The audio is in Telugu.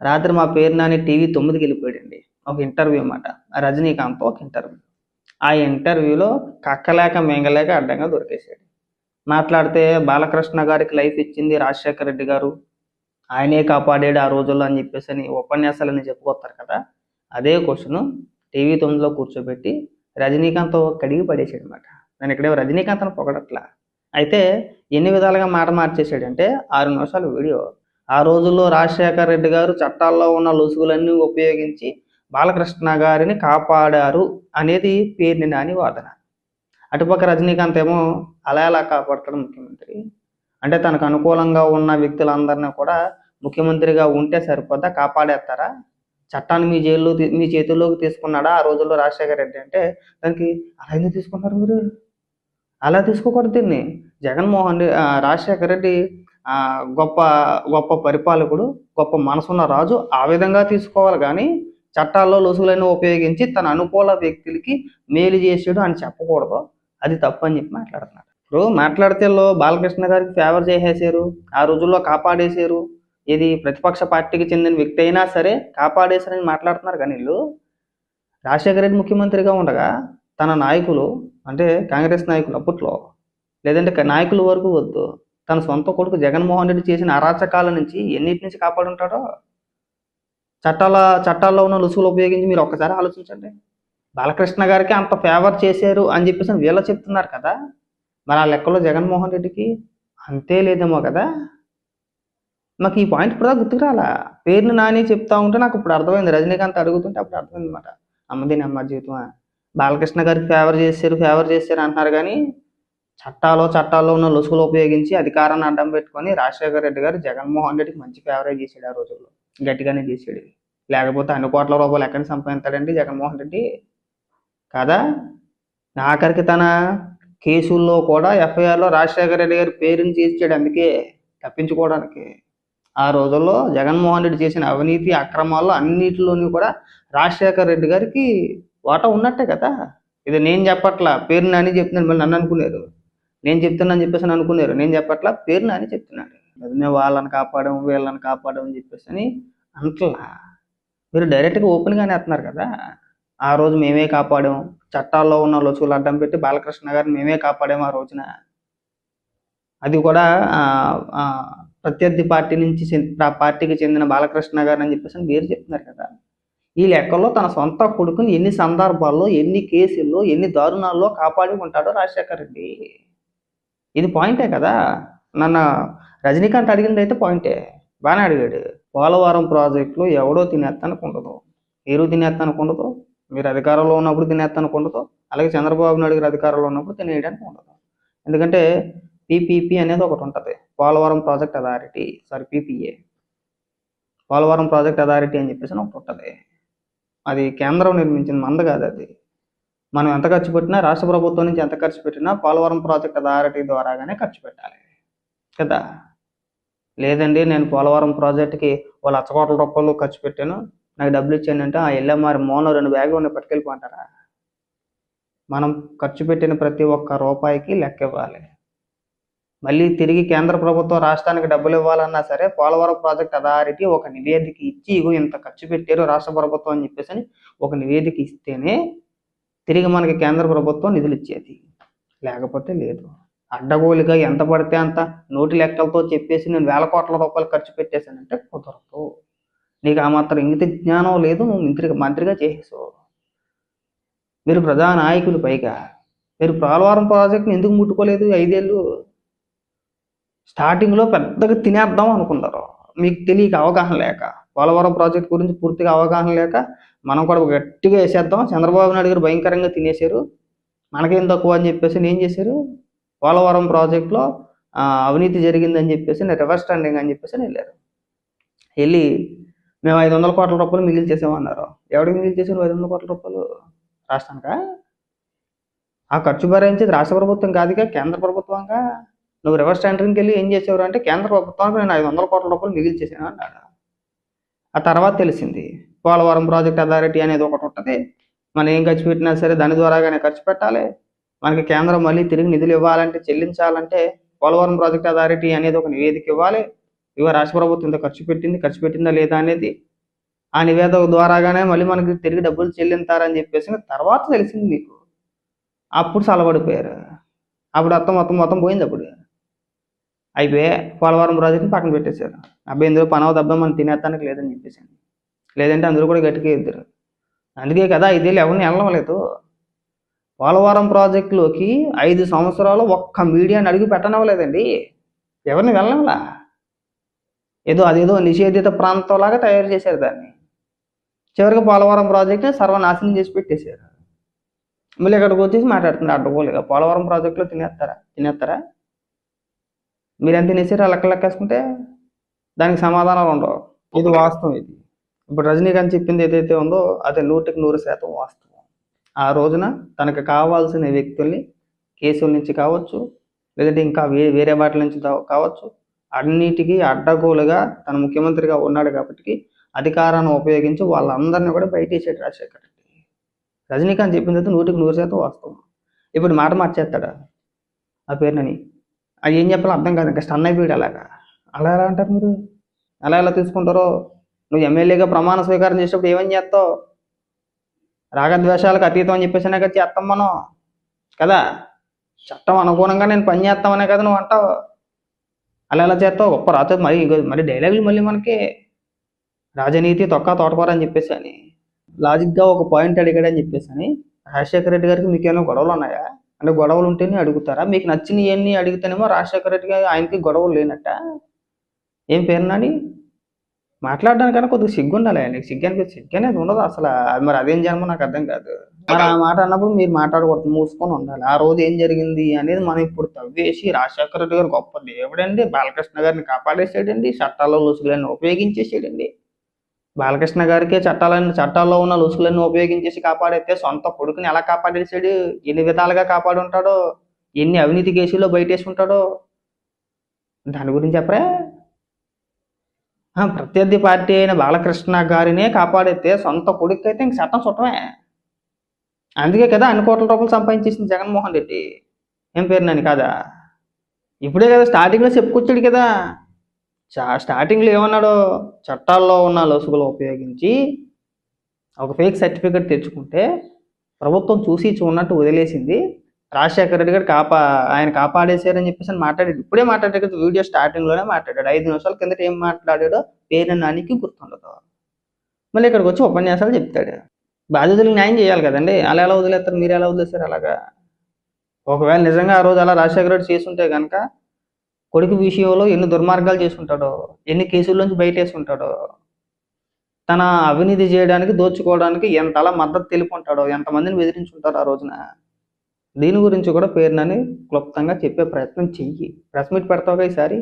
రాత్రి మా పేరు నాని టీవీ తొమ్మిదికి వెళ్ళిపోయాడండి. ఒక ఇంటర్వ్యూ అన్నమాట. రజనీకాంత్ ఒక ఇంటర్వ్యూ. ఆ ఇంటర్వ్యూలో కక్కలేక మింగలేక అడ్డంగా దొరికేసాడు మాట్లాడితే బాలకృష్ణ గారికి లైఫ్ ఇచ్చింది రాజశేఖర రెడ్డి గారు. ఆయనే కాపాడాడు ఆ రోజుల్లో అని చెప్పేసి అని ఉపన్యాసాలని చెప్పుకొస్తారు కదా. అదే క్వశ్చన్ టీవీ తొమ్మిదిలో కూర్చోబెట్టి రజనీకాంత్ కడిగి పడేసాడు అనమాట నేను ఇక్కడే రజనీకాంత్ను పొగడట్లా? అయితే ఎన్ని విధాలుగా మాట మార్చేసాడంటే ఆరు నిమిషాల వీడియో ఆ రోజుల్లో రాజశేఖర రెడ్డి గారు చట్టాల్లో ఉన్న లొసుగులన్నీ ఉపయోగించి బాలకృష్ణ గారిని కాపాడారు అనేది పేరుని నాని వాదన. అటుపక్క రజనీకాంత్ ఏమో అలా ఎలా కాపాడతాడు ముఖ్యమంత్రి? అంటే తనకు అనుకూలంగా ఉన్న వ్యక్తులందరినీ కూడా ముఖ్యమంత్రిగా ఉంటే సరిపోద్దా? కాపాడేస్తారా? చట్టాన్ని మీ జైల్లో మీ చేతుల్లోకి తీసుకున్నాడా ఆ రోజుల్లో రాజశేఖర రెడ్డి అంటే? దానికి అలా ఎందుకు తీసుకున్నారు మీరు? అలా తీసుకోకూడదు దీన్ని. జగన్మోహన్ రెడ్డి ఆ, రాజశేఖర రెడ్డి గొప్ప గొప్ప పరిపాలకుడు గొప్ప మనసున్న రాజు ఆ విధంగా తీసుకోవాలి. కానీ చట్టాల్లో లొసుగులను ఉపయోగించి తన అనుకూల వ్యక్తులకి మేలు చేసాడు అని చెప్పకూడదు. అది తప్పు అని చెప్పి మాట్లాడుతున్నాడు. ఇప్పుడు మాట్లాడితే లో బాలకృష్ణ గారికి ఫేవర్ చేసేసారు. ఆ రోజుల్లో కాపాడేశారు. ఇది ప్రతిపక్ష పార్టీకి చెందిన వ్యక్తి అయినా సరే కాపాడేశారని మాట్లాడుతున్నారు. కానీ వీళ్ళు రాజశేఖర రెడ్డి ముఖ్యమంత్రిగా ఉండగా తన నాయకులు అంటే కాంగ్రెస్ నాయకులు అప్పట్లో లేదంటే నాయకుల వరకు వద్దు. తన సొంత కొడుకు జగన్మోహన్ రెడ్డి చేసిన అరాచకాల నుంచి ఎన్నిటి నుంచి కాపాడుంటాడో? చట్టాల చట్టాల్లో ఉన్న లుసుగులు ఉపయోగించి మీరు ఒక్కసారి ఆలోచించండి. బాలకృష్ణ గారికి అంత ఫేవర్ చేశారు అని చెప్పేసి వీళ్ళు చెప్తున్నారు కదా. మరి ఆ లెక్కలో జగన్మోహన్ రెడ్డికి అంతే లేదేమో కదా. నాకు ఈ పాయింట్ ఇప్పుడు గుర్తుకు రాలా? పేరుని నాని చెప్తా ఉంటే నాకు ఇప్పుడు అర్థమైంది. రజనీకాంత్ అడుగుతుంటే అప్పుడు అర్థమైంది అనమాట అమ్మది అమ్మ జీవితం బాలకృష్ణ గారికి ఫేవర్ చేశారు ఫేవర్ చేశారు అంటున్నారు కానీ చట్టాలో చట్టాల్లో ఉన్న లొసుగులు ఉపయోగించి అధికారాన్ని అడ్డం పెట్టుకొని రాజశేఖర రెడ్డి గారు జగన్మోహన్ రెడ్డికి మంచి ఫేవరేజ్ చేశాడు ఆ రోజుల్లో. గట్టిగానే చేసాడు లేకపోతే అన్ని కోట్ల రూపాయలు ఎక్కడ సంపాదించాడండి జగన్మోహన్ రెడ్డి? కదా? ఆఖరికి తన కేసుల్లో కూడా ఎఫ్ఐఆర్లో రాజశేఖర రెడ్డి గారి పేరుని చేసాడు అందుకే తప్పించుకోవడానికి. ఆ రోజుల్లో జగన్మోహన్ రెడ్డి చేసిన అవినీతి అక్రమాల్లో అన్నిటిలోని కూడా రాజశేఖర రెడ్డి గారికి వాటా ఉన్నట్టే కదా? ఇది నేను చెప్పట్లా పేరు నాని చెప్తున్నాను మళ్ళీ నన్ను అనుకునేది నేను చెప్తున్నాను చెప్పేసి అని అనుకున్నారు నేను చెప్పట్లా పేరు నాని చెప్తున్నాడు. అది మేము వాళ్ళని కాపాడడం వీళ్ళని కాపాడడం అని చెప్పేసి అని అంటలా. మీరు డైరెక్ట్గా ఓపెన్గానే వేస్తున్నారు కదా. ఆ రోజు మేమే కాపాడాం చట్టాల్లో ఉన్న లొసుగులు అడ్డం పెట్టి బాలకృష్ణ గారిని మేమే కాపాడాం ఆ రోజున. అది కూడా ప్రత్యర్థి పార్టీ నుంచి ఆ పార్టీకి చెందిన బాలకృష్ణ గారు అని చెప్పేసి అని మీరు చెప్తున్నారు కదా. ఈ లెక్కల్లో తన సొంత కొడుకుని ఎన్ని సందర్భాల్లో ఎన్ని కేసుల్లో ఎన్ని దారుణాల్లో కాపాడి ఉంటాడో రెడ్డి. ఇది పాయింటే కదా? నన్ను రజనీకాంత్ అడిగింది అయితే పాయింటే. బాగానే అడిగాడు. పోలవరం ప్రాజెక్టులో ఎవడో తినేస్తానికి ఉండదు మీరు తినేస్తానికి ఉండదు మీరు అధికారంలో ఉన్నప్పుడు తినేస్తానికి ఉండదు అలాగే చంద్రబాబు నాయుడు గారు అధికారంలో ఉన్నప్పుడు తినేయడానికి ఉండదు ఎందుకంటే పీపీపీ అనేది ఒకటి ఉంటుంది. Polavaram project authority. Sorry PPA. Polavaram project authority అని చెప్పేసి ఒకటి ఉంటుంది. అది కేంద్రం నిర్మించింది మంద కాదు అది. మనం ఎంత ఖర్చు పెట్టినా రాష్ట్ర ప్రభుత్వం నుంచి ఎంత ఖర్చు పెట్టినా పోలవరం ప్రాజెక్ట్ అథారిటీ ద్వారాగానే ఖర్చు పెట్టాలి. కదా? లేదండి నేను పోలవరం ప్రాజెక్ట్కి వాళ్ళు లక్ష కోట్ల రూపాయలు ఖర్చు పెట్టాను. నాకు డబ్బులు ఇచ్చానంటే ఆ ఎల్ఎంఆర్ మోనో రెండు బ్యాగులు ఉన్నాయి పట్టుకెళ్ళిపోంటారా మనం ఖర్చు పెట్టిన ప్రతి ఒక్క రూపాయికి లెక్క ఇవ్వాలి. మళ్ళీ తిరిగి కేంద్ర ప్రభుత్వం రాష్ట్రానికి డబ్బులు ఇవ్వాలన్నా సరే పోలవరం ప్రాజెక్ట్ అథారిటీ ఒక నివేదిక ఇచ్చి ఇగో ఇంత ఖర్చు పెట్టారు రాష్ట్ర ప్రభుత్వం అని చెప్పేసి ఒక నివేదిక ఇస్తేనే తిరిగి మనకి కేంద్ర ప్రభుత్వం నిధులు ఇచ్చేది లేకపోతే లేదు. అడ్డగోలుగా ఎంత పడితే అంత నోటి లెక్కలతో చెప్పేసి నేను వేల కోట్ల రూపాయలు ఖర్చు పెట్టేశానంటే కుదరదు. నీకు ఆ మాత్రం ఇంగిత జ్ఞానం లేదు నువ్వు మంత్రిగా మంత్రిగా చేసేసావు మీరు ప్రజా నాయకులు పైగా. మీరు పోలవరం ప్రాజెక్ట్ని ఎందుకు ముట్టుకోలేదు ఐదేళ్ళు? స్టార్టింగ్లో పెద్దగా తినేద్దాం అనుకున్నారు. మీకు తెలియక అవగాహన లేక. పోలవరం ప్రాజెక్ట్ గురించి పూర్తిగా అవగాహన లేక మనం కూడా గట్టిగా వేసేద్దాం. చంద్రబాబు నాయుడు గారు భయంకరంగా తినేశారు. మనకేం తక్కువ అని చెప్పేసి ఏం చేశారు? పోలవరం ప్రాజెక్ట్లో అవినీతి జరిగిందని చెప్పేసి రివర్స్ స్టాండింగ్ అని చెప్పేసి వెళ్ళారు. వెళ్ళి మేము ఐదు వందల కోట్ల రూపాయలు మిగిలి చేసామన్నారు. ఎవరికి మిగిలి చేసారు ఐదు వందల కోట్ల రూపాయలు? రాష్ట్రానికా? ఆ ఖర్చు భరించేది రాష్ట్ర ప్రభుత్వం కాదుగా కేంద్ర ప్రభుత్వంగా. నువ్వు రివర్స్ టెండరింగ్కి వెళ్ళి ఏం చేసేవారు అంటే కేంద్ర ప్రభుత్వానికి నేను ఐదు వందల కోట్ల రూపాయలు మిగిలి చేశాను అన్నాడు. ఆ తర్వాత తెలిసింది పోలవరం ప్రాజెక్ట్ అథారిటీ అనేది ఒకటి ఉంటుంది. మనం ఏం ఖర్చు పెట్టినా సరే దాని ద్వారాగానే ఖర్చు పెట్టాలి. మనకి కేంద్రం మళ్ళీ తిరిగి నిధులు ఇవ్వాలంటే చెల్లించాలంటే పోలవరం ప్రాజెక్ట్ అథారిటీ అనేది ఒక నివేదిక ఇవ్వాలి. ఇవ రాష్ట్ర ప్రభుత్వం ఇంత ఖర్చు పెట్టింది ఖర్చు పెట్టిందా లేదా అనేది ఆ నివేదిక ద్వారాగానే మళ్ళీ మనకి తిరిగి డబ్బులు చెల్లింతారని చెప్పేసి తర్వాత తెలిసింది మీకు. అప్పుడు సలబడిపోయారు అప్పుడు అత్తం మొత్తం మొత్తం పోయింది అప్పుడు. అయిపోయి పోలవరం ప్రాజెక్ట్ని పక్కన పెట్టేశారు. అబ్బాయి ఇందులో పనవ దెబ్బ మనం తినేస్తానికి లేదని చెప్పేసి లేదంటే అందరూ కూడా గట్టిగా ఇద్దరు అందుకే కదా ఐదేళ్ళు ఎవరిని వెళ్ళలేదు పోలవరం ప్రాజెక్టులోకి ఐదు సంవత్సరాలు ఒక్క మీడియాని అడిగి పెట్టనివ్వలేదండి. ఎవరిని వెళ్ళనివ్వలా? ఏదో అదేదో నిషేధిత ప్రాంతంలాగా తయారు చేశారు దాన్ని. చివరికి పోలవరం ప్రాజెక్ట్ని సర్వనాశనం చేసి పెట్టేశారు. మళ్ళీ ఇక్కడికి వచ్చేసి మాట్లాడుతుంది అడ్డగోలుగా. పోలవరం ప్రాజెక్టులో తినేస్తారా? తినేస్తారా? మీరు ఎంత తినేసారో లెక్క లెక్కేసుకుంటే దానికి సమాధానాలు ఉండవు. ఇది వాస్తవం ఇది. ఇప్పుడు రజనీకాంత్ చెప్పింది ఏదైతే ఉందో అది నూటికి నూరు శాతం వాస్తవం. ఆ రోజున తనకు కావాల్సిన వ్యక్తుల్ని కేసుల నుంచి కావచ్చు లేదంటే ఇంకా వే వేరే వాటి నుంచి కావచ్చు అన్నిటికీ అడ్డగోలుగా తన ముఖ్యమంత్రిగా ఉన్నాడు కాబట్టి అధికారాన్ని ఉపయోగించి వాళ్ళందరినీ కూడా బయట వేసాడు రాజశేఖర్ రెడ్డి. రజనీకాంత్ చెప్పింది అయితే నూటికి నూరు శాతం వాస్తవం. ఇప్పుడు మాట మార్చేస్తాడా? ఆ పేరునని అది ఏం చెప్పాలో అర్థం కాదు ఇంకా స్టన్ అయిపోయాడు అలాగా. అలా ఎలా అంటారు మీరు? అలా ఎలా తీసుకుంటారో నువ్వు ఎమ్మెల్యేగా ప్రమాణ స్వీకారం చేసేటప్పుడు ఏమని చేస్తావు? రాగద్వేషాలకు అతీతం అని చెప్పేసినా కదా చేస్తాం మనం. కదా? చట్టం అనుగుణంగా నేను పని చేస్తామనే కదా నువ్వు అంటావు. అలా ఎలా చేస్తావు? గొప్ప రాత మరి మరి డైలాగులు మళ్ళీ మనకి రాజనీతి తొక్క తోటకూర అని చెప్పేసి అని లాజిక్గా ఒక పాయింట్ అడిగాడని చెప్పేసి అని రాజశేఖర రెడ్డి గారికి మీకు ఏమైనా గొడవలు ఉన్నాయా? అంటే గొడవలు ఉంటేనే అడుగుతారా? మీకు నచ్చినవి ఎన్ని అడిగితేనేమో రాజశేఖర రెడ్డి గారు ఆయనకి గొడవలు లేనట్ట? ఏం పేరు నాని మాట్లాడడానికన్నా కొద్దిగా సిగ్గు ఉండాలి నీకు సిగ్గు అనిపించి సిగ్గు అనేది ఉండదు అసలు. అది మరి అదేం జన్మ నాకు అర్థం కాదు. మరి ఆ మాట అన్నప్పుడు మీరు మాట్లాడకూడదు మూసుకొని ఉండాలి. ఆ రోజు ఏం జరిగింది అనేది మనం ఇప్పుడు తవ్వేసి రాజశేఖర రెడ్డి గారు గొప్ప దేవుడండి. బాలకృష్ణ గారిని కాపాడేసాడండి చట్టాల్లో లొసుగులన్నీ ఉపయోగించేసాడండి బాలకృష్ణ గారికి చట్టాలన్నీ చట్టాల్లో ఉన్న లొసుగులన్నీ ఉపయోగించేసి కాపాడైతే సొంత కొడుకుని ఎలా కాపాడేసాడు? ఎన్ని విధాలుగా కాపాడి ఉంటాడో ఎన్ని అవినీతి కేసుల్లో బయటేసి ఉంటాడో దాని గురించి చెప్పరా? ప్రత్యర్థి పార్టీ అయిన బాలకృష్ణ గారినే కాపాడితే సొంత కొడుకు అయితే ఇంక చట్టం చుట్టమే అందుకే కదా అన్ని కోట్ల రూపాయలు సంపాదించేసింది జగన్మోహన్ రెడ్డి. ఏం పేరు నన్ను కాదా? ఇప్పుడే కదా స్టార్టింగ్లో చెప్పుకొచ్చాడు కదా. చా- స్టార్టింగ్లో ఏమన్నాడు? చట్టాల్లో ఉన్న లొసుగులు ఉపయోగించి ఒక ఫేక్ సర్టిఫికెట్ తెచ్చుకుంటే ప్రభుత్వం చూసి చూడనట్టు వదిలేసింది. రాజశేఖర రెడ్డి గారు కాపా ఆయన కాపాడేశారని చెప్పేసి మాట్లాడాడు. ఇప్పుడే మాట్లాడాడు కదా వీడియో స్టార్టింగ్లోనే మాట్లాడాడు. ఐదు నిమిషాల కిందట ఏం మాట్లాడాడో పేరు నానికి గుర్తుండదు. మళ్ళీ ఇక్కడికి వచ్చి ఉపన్యాసాలు చెప్తాడు. బాధితులకు న్యాయం చేయాలి కదండి. అలా ఎలా వదిలేస్తారు? మీరు ఎలా వదిలేస్తారు అలాగా? ఒకవేళ నిజంగా ఆ రోజు అలా రాజశేఖర రెడ్డి చేసుంటే కనుక కొడుకు విషయంలో ఎన్ని దుర్మార్గాలు చేసుంటాడో ఎన్ని కేసుల్లోంచి బయట వేసుకుంటాడో తన అవినీతి చేయడానికి దోచుకోవడానికి ఎంతలా మద్దతు తెలుపుంటాడో ఎంతమందిని బెదిరించుంటారో ఆ రోజున దీని గురించి కూడా పేరునని క్లుప్తంగా చెప్పే ప్రయత్నం చెయ్యి. ప్రెస్ మీట్ పెడతావుగా ఈసారి?